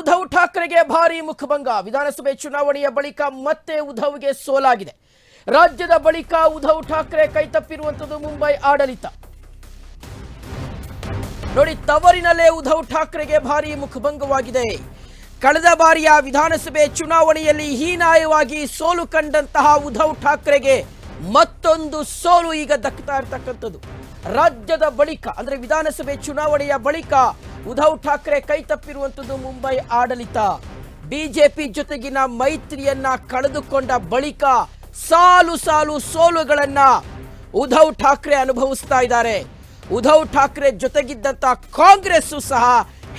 ಉದ್ಧವ್ ಠಾಕ್ರೆಗೆ ಭಾರಿ ಮುಖಭಂಗ. ವಿಧಾನಸಭೆ ಚುನಾವಣೆಯ ಬಳಿಕ ಮತ್ತೆ ಉದ್ಧವ್ಗೆ ಸೋಲಾಗಿದೆ. ರಾಜ್ಯದ ಬಳಿಕ ಉದ್ಧವ್ ಠಾಕ್ರೆ ಕೈತಪ್ಪಿರುವಂಥದ್ದು ಮುಂಬೈ ಆಡಳಿತ. ನೋಡಿ, ತವರಿನಲ್ಲೇ ಉದ್ಧವ್ ಠಾಕ್ರೆಗೆ ಭಾರಿ ಮುಖಭಂಗವಾಗಿದೆ. ಕಳೆದ ಬಾರಿಯ ವಿಧಾನಸಭೆ ಚುನಾವಣೆಯಲ್ಲಿ ಹೀನಾಯವಾಗಿ ಸೋಲು ಕಂಡಂತಹ ಉದ್ಧವ್ ಠಾಕ್ರೆಗೆ ಮತ್ತೊಂದು ಸೋಲು ಈಗ ದಕ್ತಾ ಇರ್ತಕ್ಕಂಥದ್ದು ರಾಜ್ಯದ ಬಳಿಕ, ಅಂದ್ರೆ ವಿಧಾನಸಭೆ ಚುನಾವಣೆಯ ಬಳಿಕ ಉದ್ಧವ್ ಠಾಕ್ರೆ ಕೈ ತಪ್ಪಿರುವಂಥದ್ದು ಮುಂಬೈ ಆಡಳಿತ. ಬಿಜೆಪಿ ಜೊತೆಗಿನ ಮೈತ್ರಿಯನ್ನ ಕಳೆದುಕೊಂಡ ಬಳಿಕ ಸಾಲು ಸಾಲು ಸೋಲುಗಳನ್ನ ಉದ್ಧವ್ ಠಾಕ್ರೆ ಅನುಭವಿಸ್ತಾ ಇದ್ದಾರೆ. ಉದ್ಧವ್ ಠಾಕ್ರೆ ಜೊತೆಗಿದ್ದಂತ ಕಾಂಗ್ರೆಸ್ ಸಹ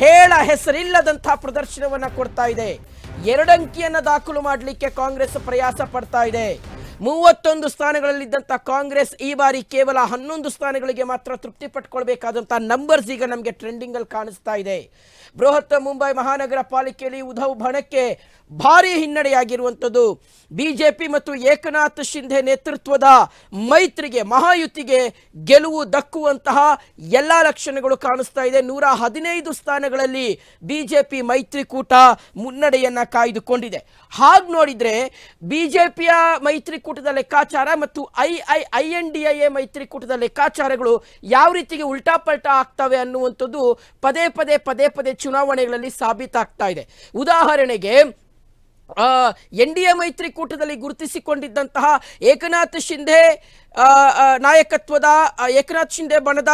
ಹೇಳ ಹೆಸರಿಲ್ಲದಂತ ಪ್ರದರ್ಶನವನ್ನ ಕೊಡ್ತಾ ಇದೆ. ಎರಡಂಕಿಯನ್ನ ದಾಖಲು ಮಾಡಲಿಕ್ಕೆ ಕಾಂಗ್ರೆಸ್ ಪ್ರಯಾಸ ಪಡ್ತಾ ಇದೆ. ಮೂವತ್ತೊಂದು ಸ್ಥಾನಗಳಲ್ಲಿದ್ದಂಥ ಕಾಂಗ್ರೆಸ್ ಈ ಬಾರಿ ಕೇವಲ ಹನ್ನೊಂದು ಸ್ಥಾನಗಳಿಗೆ ಮಾತ್ರ ತೃಪ್ತಿ ಪಟ್ಕೊಳ್ಬೇಕಾದಂಥ ನಂಬರ್ಸ್ ಈಗ ನಮಗೆ ಟ್ರೆಂಡಿಂಗ್ ಅಲ್ಲಿ ಕಾಣಿಸ್ತಾ ಇದೆ. ಬೃಹತ್ ಮುಂಬೈ ಮಹಾನಗರ ಪಾಲಿಕೆಯಲ್ಲಿ ಉದ್ಧವ್ ಬಣಕ್ಕೆ ಭಾರಿ ಹಿನ್ನಡೆಯಾಗಿರುವಂಥದ್ದು. ಬಿಜೆಪಿ ಮತ್ತು ಏಕನಾಥ್ ಶಿಂಧೆ ನೇತೃತ್ವದ ಮೈತ್ರಿಗೆ, ಮಹಾಯುತಿಗೆ ಗೆಲುವು ದಕ್ಕುವಂತಹ ಎಲ್ಲ ಲಕ್ಷಣಗಳು ಕಾಣಿಸ್ತಾ ಇದೆ. ನೂರ ಹದಿನೈದು ಸ್ಥಾನಗಳಲ್ಲಿ ಬಿಜೆಪಿ ಮೈತ್ರಿಕೂಟ ಮುನ್ನಡೆಯನ್ನ ಕಾಯ್ದುಕೊಂಡಿದೆ. ಹಾಗೆ ನೋಡಿದ್ರೆ ಬಿಜೆಪಿಯ ಮೈತ್ರಿಕೂಟದ ಲೆಕ್ಕಾಚಾರ ಮತ್ತು I I I N D I A ಮೈತ್ರಿಕೂಟದ ಲೆಕ್ಕಾಚಾರಗಳು ಯಾವ ರೀತಿಗೆ ಉಲ್ಟಾ ಪಲ್ಟಾ ಆಗ್ತವೆ ಅನ್ನುವಂಥದ್ದು ಪದೇ ಪದೇ ಪದೇ ಪದೇ ಚುನಾವಣೆಗಳಲ್ಲಿ ಸಾಬೀತಾಗ್ತಾ ಇದೆ. ಉದಾಹರಣೆಗೆ ಎನ್ ಡಿ ಎ ಮೈತ್ರಿಕೂಟದಲ್ಲಿ ಗುರುತಿಸಿಕೊಂಡಿದ್ದಂತಹ ಏಕನಾಥ್ ಶಿಂಧೆ ನಾಯಕತ್ವದ ಏಕನಾಥ್ ಶಿಂದೆ ಬಣದ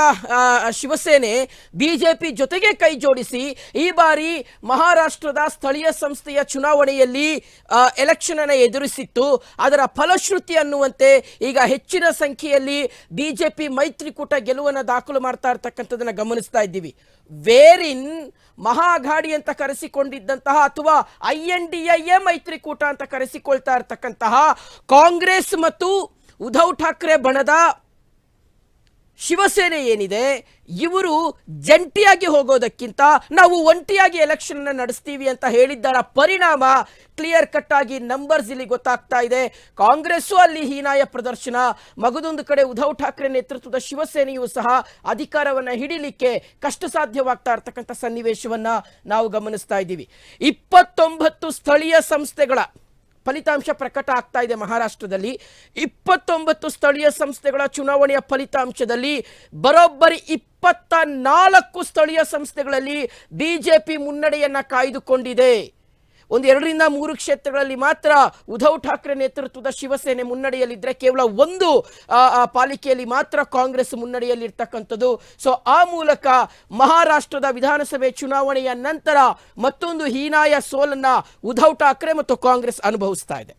ಶಿವಸೇನೆ ಬಿಜೆಪಿ ಜೊತೆಗೆ ಕೈ ಜೋಡಿಸಿ, ಈ ಬಾರಿ ಮಹಾರಾಷ್ಟ್ರದ ಸ್ಥಳೀಯ ಸಂಸ್ಥೆಯ ಚುನಾವಣೆಯಲ್ಲಿ ಎಲೆಕ್ಷನ್ ಅನ್ನು ಎದುರಿಸಿತ್ತು. ಅದರ ಫಲಶ್ರುತಿ ಅನ್ನುವಂತೆ ಈಗ ಹೆಚ್ಚಿನ ಸಂಖ್ಯೆಯಲ್ಲಿ ಬಿಜೆಪಿ ಮೈತ್ರಿಕೂಟ ಗೆಲುವನ್ನು ದಾಖಲು ಮಾಡ್ತಾ ಇರ್ತಕ್ಕಂಥದ್ದನ್ನ ಗಮನಿಸ್ತಾ ಇದ್ದೀವಿ. ವೇರಿನ್ ಮಹಾಘಾಡಿ ಅಂತ ಕರೆಸಿಕೊಂಡಿದ್ದಂತಹ ಅಥವಾ ಐ ಎನ್ ಡಿ ಎ ಮೈತ್ರಿಕೂಟ ಅಂತ ಕರೆಸಿಕೊಳ್ತಾ ಇರ್ತಕ್ಕಂತಹ ಕಾಂಗ್ರೆಸ್ ಮತ್ತು ಉದ್ಧವ್ ಠಾಕ್ರೆ ಬಣದ ಶಿವಸೇನೆ ಏನಿದೆ, ಇವರು ಜಂಟಿಯಾಗಿ ಹೋಗೋದಕ್ಕಿಂತ ನಾವು ಒಂಟಿಯಾಗಿ ಎಲೆಕ್ಷನ್ ನಡೆಸ್ತೀವಿ ಅಂತ ಹೇಳಿದ್ದರ ಪರಿಣಾಮ ಕ್ಲಿಯರ್ ಕಟ್ ಆಗಿ ನಂಬರ್ಸ್ ಇಲ್ಲಿ ಗೊತ್ತಾಗ್ತಾ ಇದೆ. ಕಾಂಗ್ರೆಸ್ಸು ಅಲ್ಲಿ ಹೀನಾಯ ಪ್ರದರ್ಶನ, ಮಗದೊಂದು ಕಡೆ ಉದ್ಧವ್ ಠಾಕ್ರೆ ನೇತೃತ್ವದ ಶಿವಸೇನೆಯು ಸಹ ಅಧಿಕಾರವನ್ನ ಹಿಡಿಲಿಕ್ಕೆ ಕಷ್ಟ ಸಾಧ್ಯವಾಗ್ತಾ ಇರ್ತಕ್ಕಂಥ ಸನ್ನಿವೇಶವನ್ನ ನಾವು ಗಮನಿಸ್ತಾ ಇದ್ದೀವಿ. ಇಪ್ಪತ್ತೊಂಬತ್ತು ಸ್ಥಳೀಯ ಸಂಸ್ಥೆಗಳ ಫಲಿತಾಂಶ ಪ್ರಕಟ ಆಗ್ತಾ ಇದೆ ಮಹಾರಾಷ್ಟ್ರದಲ್ಲಿ. ಇಪ್ಪತ್ತೊಂಬತ್ತು ಸ್ಥಳೀಯ ಸಂಸ್ಥೆಗಳ ಚುನಾವಣೆಯ ಫಲಿತಾಂಶದಲ್ಲಿ ಬರೋಬ್ಬರಿ ಇಪ್ಪತ್ತ ನಾಲ್ಕು ಸ್ಥಳೀಯ ಸಂಸ್ಥೆಗಳಲ್ಲಿ ಬಿಜೆಪಿ ಮುನ್ನಡೆಯನ್ನು ಕಾಯ್ದುಕೊಂಡಿದೆ. ಒಂದು ಎರಡರಿಂದ ಮೂರು ಕ್ಷೇತ್ರಗಳಲ್ಲಿ ಮಾತ್ರ ಉದ್ಧವ್ ಠಾಕ್ರೆ ನೇತೃತ್ವದ ಶಿವಸೇನೆ ಮುನ್ನಡೆಯಲ್ಲಿದ್ದರೆ ಕೇವಲ ಒಂದು ಪಾಲಿಕೆಯಲ್ಲಿ ಮಾತ್ರ ಕಾಂಗ್ರೆಸ್ ಮುನ್ನಡೆಯಲ್ಲಿರ್ತಕ್ಕಂಥದ್ದು. ಸೊ ಆ ಮೂಲಕ ಮಹಾರಾಷ್ಟ್ರದ ವಿಧಾನಸಭೆ ಚುನಾವಣೆಯ ನಂತರ ಮತ್ತೊಂದು ಹೀನಾಯ ಸೋಲನ್ನು ಉದ್ಧವ್ ಠಾಕ್ರೆ ಮತ್ತು ಕಾಂಗ್ರೆಸ್ ಅನುಭವಿಸ್ತಾ ಇದೆ.